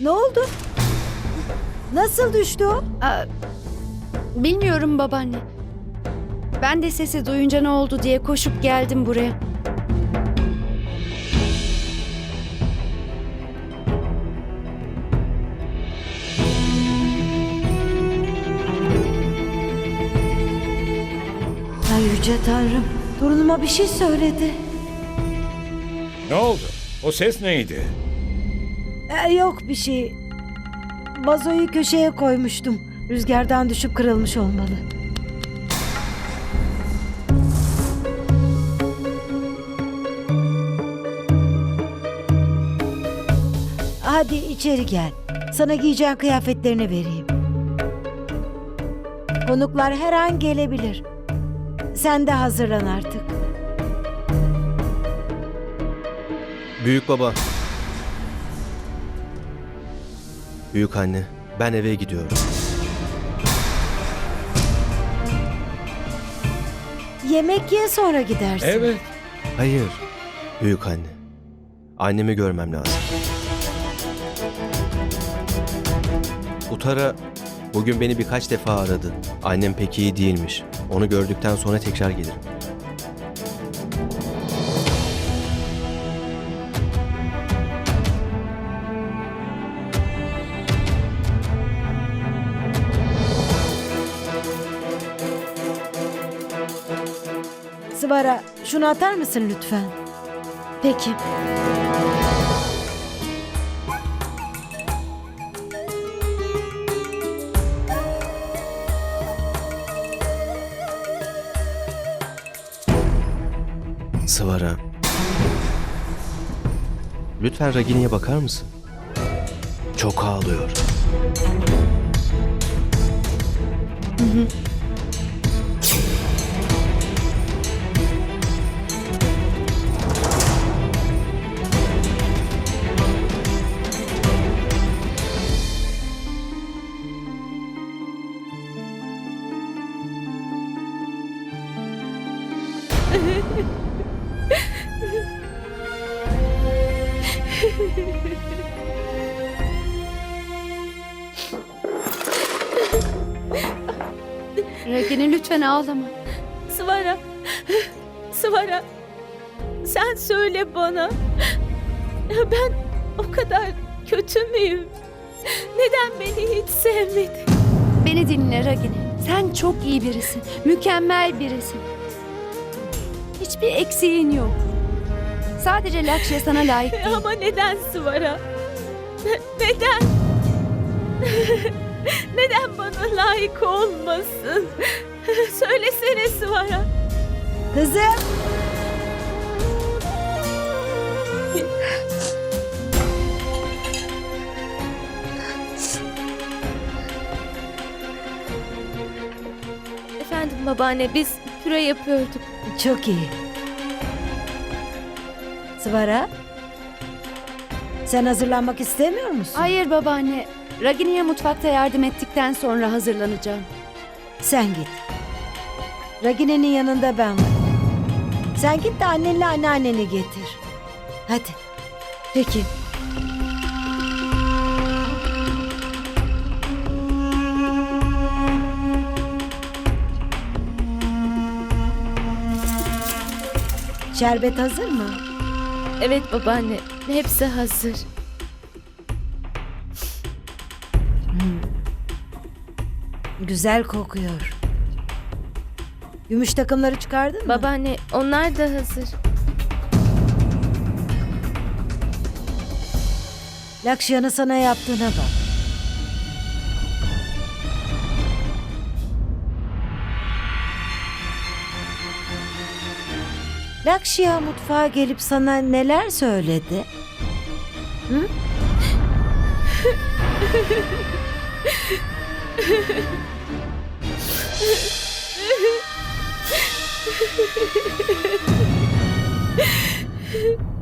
Ne oldu? Nasıl düştü o? Aa, bilmiyorum babaanne. Ben de sesi duyunca ne oldu diye koşup geldim buraya. Ay yüce tanrım. Torunuma bir şey söyledi. Ne oldu? O ses neydi? Ee, yok bir şey. Vazoyu köşeye koymuştum. Rüzgardan düşüp kırılmış olmalı. Hadi içeri gel. Sana giyeceğin kıyafetlerini vereyim. Konuklar her an gelebilir. Sen de hazırlan artık. Büyük baba. Büyük anne, ben eve gidiyorum. Yemek ye sonra gidersin. Evet. Hayır, büyük anne. Annemi görmem lazım. Utara bugün beni birkaç defa aradı. Annem pek iyi değilmiş. Onu gördükten sonra tekrar gelirim. Sıvara şunu atar mısın lütfen? Peki. Sıvara. Lütfen Ragini'ye bakar mısın? Çok ağlıyor. Ragini lütfen ağlama. Svara. Svara. Sen söyle bana. Ben o kadar kötü müyüm? Neden beni hiç sevmedin? Beni dinle Ragini. Sen çok iyi birisin. Mükemmel birisin. Hiçbir eksiğin yok. Sadece Lakşya sana layık değil. Ama neden Svara? Neden? Neden bana layık olmasın? Söylesene Svara. Kızım. Efendim babaanne biz püre yapıyorduk. Çok iyi. Sıvara. Sen hazırlanmak istemiyor musun? Hayır babaanne. Ragini'ye mutfakta yardım ettikten sonra hazırlanacağım. Sen git. Ragine'nin yanında ben varım. Sen git de annenle anneanneni getir. Hadi. Peki. Şerbet hazır mı? Evet babaanne hepsi hazır. Güzel kokuyor. Gümüş takımları çıkardın mı? Babaanne onlar da hazır. Lakşyan'ın sana yaptığına bak. Lakşya mutfağa gelip sana neler söyledi? Hı?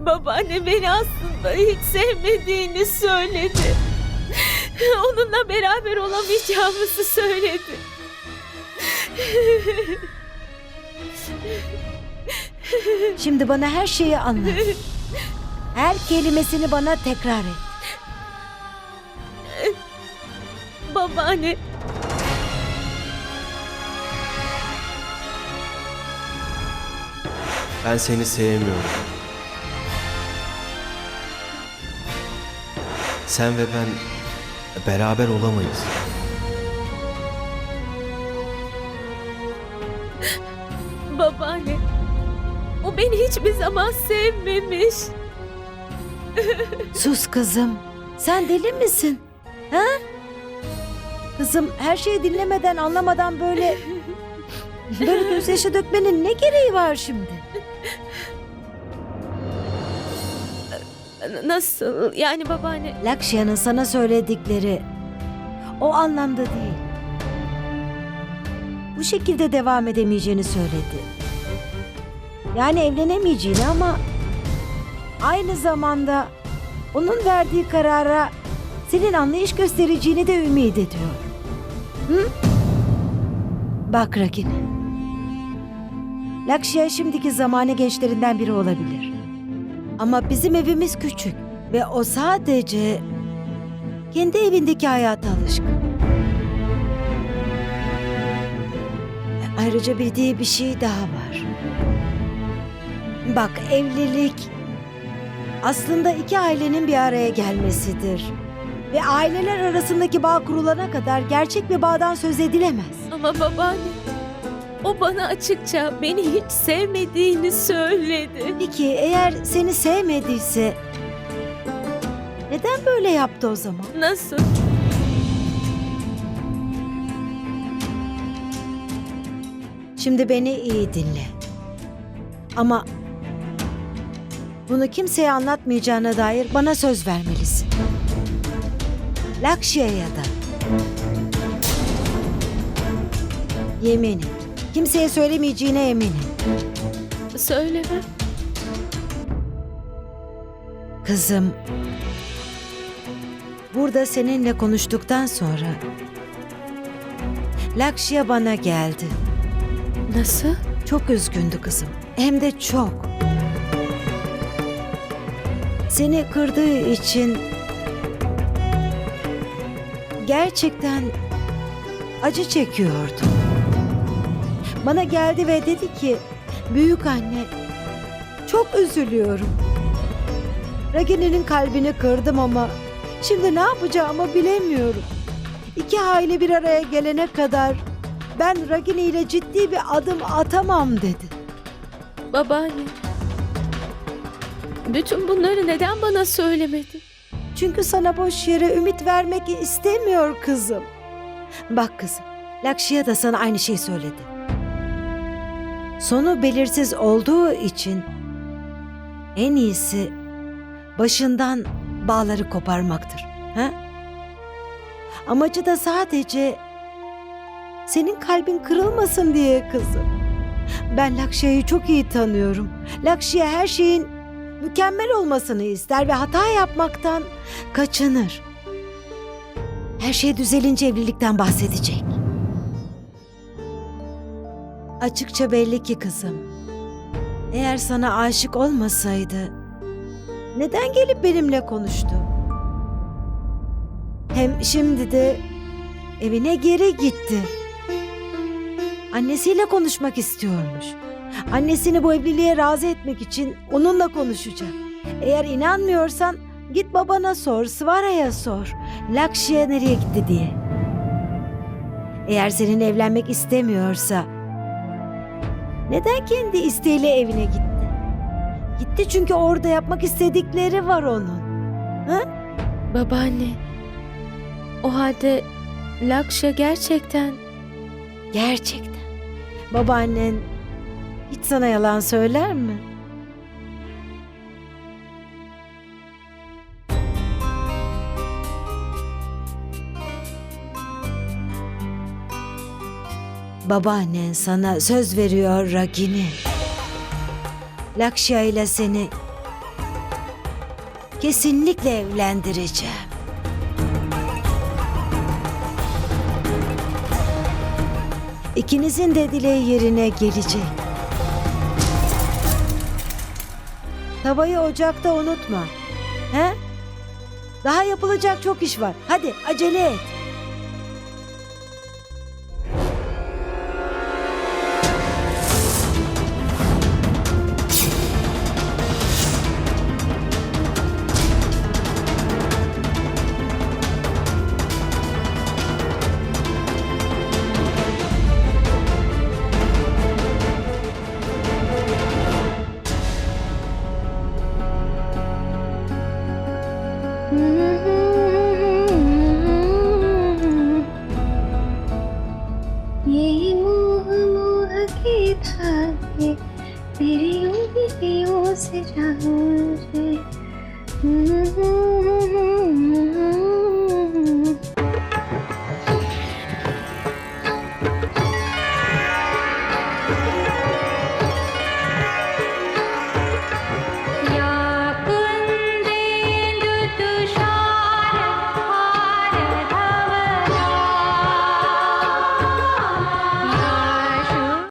Babaanne beni aslında hiç sevmediğini söyledi. Onunla beraber olamayacağımızı söyledi. Şimdi bana her şeyi anlat. Her kelimesini bana tekrar et. babaanne. Ben seni sevmiyorum. Sen ve ben beraber olamayız. Hiçbir zaman sevmemiş. Sus kızım. Sen deli misin? Ha? Kızım her şeyi dinlemeden anlamadan böyle böyle gözyaşı dökmenin ne gereği var şimdi? N- Nasıl? Yani babaanne. Lakşya'nın sana söyledikleri o anlamda değil. Bu şekilde devam edemeyeceğini söyledi. Yani evlenemeyeceğini ama aynı zamanda onun verdiği karara senin anlayış göstereceğini de ümit ediyor. Hı? Bak Ragini. Lakşya şimdiki zamanı gençlerinden biri olabilir. Ama bizim evimiz küçük ve o sadece kendi evindeki hayata alışkın. Ayrıca bildiği bir şey daha var. Bak evlilik aslında iki ailenin bir araya gelmesidir. Ve aileler arasındaki bağ kurulana kadar gerçek bir bağdan söz edilemez. Ama babaanne. O bana açıkça beni hiç sevmediğini söyledi. Peki eğer seni sevmediyse neden böyle yaptı o zaman? Nasıl? Şimdi beni iyi dinle. Ama bunu kimseye anlatmayacağına dair bana söz vermelisin. Lakşya'ya da. Yemin et. Kimseye söylemeyeceğine emin et. Söyleme. Kızım, burada seninle konuştuktan sonra Lakşya bana geldi. Nasıl? Çok üzgündü kızım. Hem de çok. Seni kırdığı için gerçekten acı çekiyordu. Bana geldi ve dedi ki, büyük anne, çok üzülüyorum. Ragini'nin kalbini kırdım ama şimdi ne yapacağımı bilemiyorum. İki aile bir araya gelene kadar ben Ragini ile ciddi bir adım atamam dedi. Babaanne. Bütün bunları neden bana söylemedin? Çünkü sana boş yere ümit vermek istemiyor kızım. Bak kızım, Lakşya da sana aynı şeyi söyledi. Sonu belirsiz olduğu için en iyisi başından bağları koparmaktır. Ha? Amacı da sadece senin kalbin kırılmasın diye kızım. Ben Lakşya'yı çok iyi tanıyorum. Lakşya her şeyin mükemmel olmasını ister ve hata yapmaktan kaçınır. Her şey düzelince evlilikten bahsedecek. Açıkça belli ki kızım. Eğer sana aşık olmasaydı neden gelip benimle konuştu? Hem şimdi de evine geri gitti. Annesiyle konuşmak istiyormuş. Annesini bu evliliğe razı etmek için onunla konuşacak. Eğer inanmıyorsan git babana sor, Svara'ya sor. Lakşya nereye gitti diye. Eğer senin evlenmek istemiyorsa neden kendi isteğiyle evine gitti? Gitti çünkü orada yapmak istedikleri var onun. Babaanne. O halde Lakşa gerçekten Gerçekten. Babaannen hiç sana yalan söyler mi? Babaannen sana söz veriyor Ragini. Lakşya ile seni kesinlikle evlendireceğim. İkinizin de dileği yerine gelecek. Tavayı ocakta unutma. He? Daha yapılacak çok iş var. Hadi acele et.